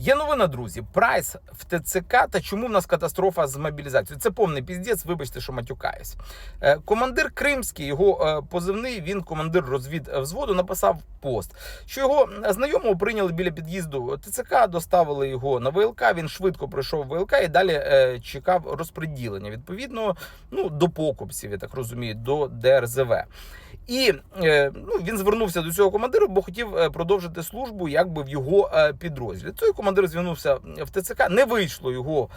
Є новина, друзі. Прайс в ТЦК та чому в нас катастрофа з мобілізацією? Це повний піздець, вибачте, що матюкаюсь. Е, Командир Кримський, його е, позивний, він командир розвід взводу, написав пост, що його знайомого прийняли біля під'їзду ТЦК, доставили його на ВЛК. Він швидко пройшов ВЛК і далі е, чекав розподілення. Відповідно, ну до покупців, я так розумію, до ДРЗВ. І е, ну, він звернувся до цього командира, бо хотів е, продовжити службу якби в його е, підрозділі. Той командир звернувся в ТЦК. Не вийшло його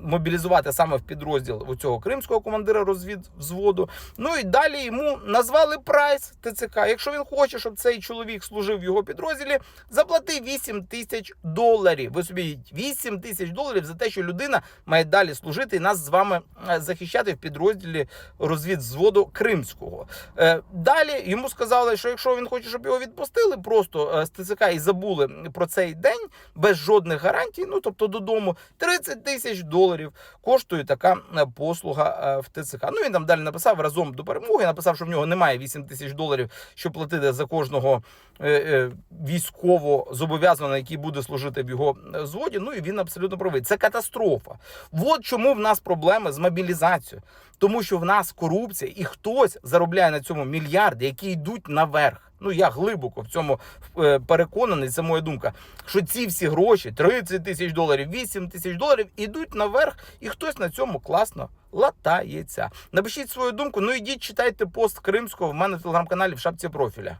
мобілізувати саме в підрозділ у цього кримського командира розвідвзводу. Ну і далі йому назвали прайс ТЦК. Якщо він хоче, щоб цей чоловік служив в його підрозділі, заплати 8 тисяч доларів. Ви собі 8 тисяч доларів за те, що людина має далі служити і нас з вами захищати в підрозділі розвідвзводу Кримського. Далі йому сказали, що якщо він хоче, щоб його відпустили просто е, з ТЦК і забули про цей день без жодних гарантій, ну тобто додому 30 тисяч доларів коштує така е, послуга е, в ТЦК. Ну він там далі написав разом до перемоги. Написав, що в нього немає 8 тисяч доларів, щоб платити за кожного військово зобов'язаного, який буде служити в його зводі. Ну і він абсолютно правий. Це катастрофа. От чому в нас проблеми з мобілізацією. Тому що в нас корупція, і хтось заробляє на цьому мільярди, які йдуть наверх. Ну я глибоко в цьому е, переконаний. Це моя думка. Що ці всі гроші, 30 тисяч доларів, 8 тисяч доларів, ідуть наверх, і хтось на цьому класно латається. Напишіть свою думку. Ну ідіть читайте пост Кримського в мене в телеграм-каналі в шапці профіля.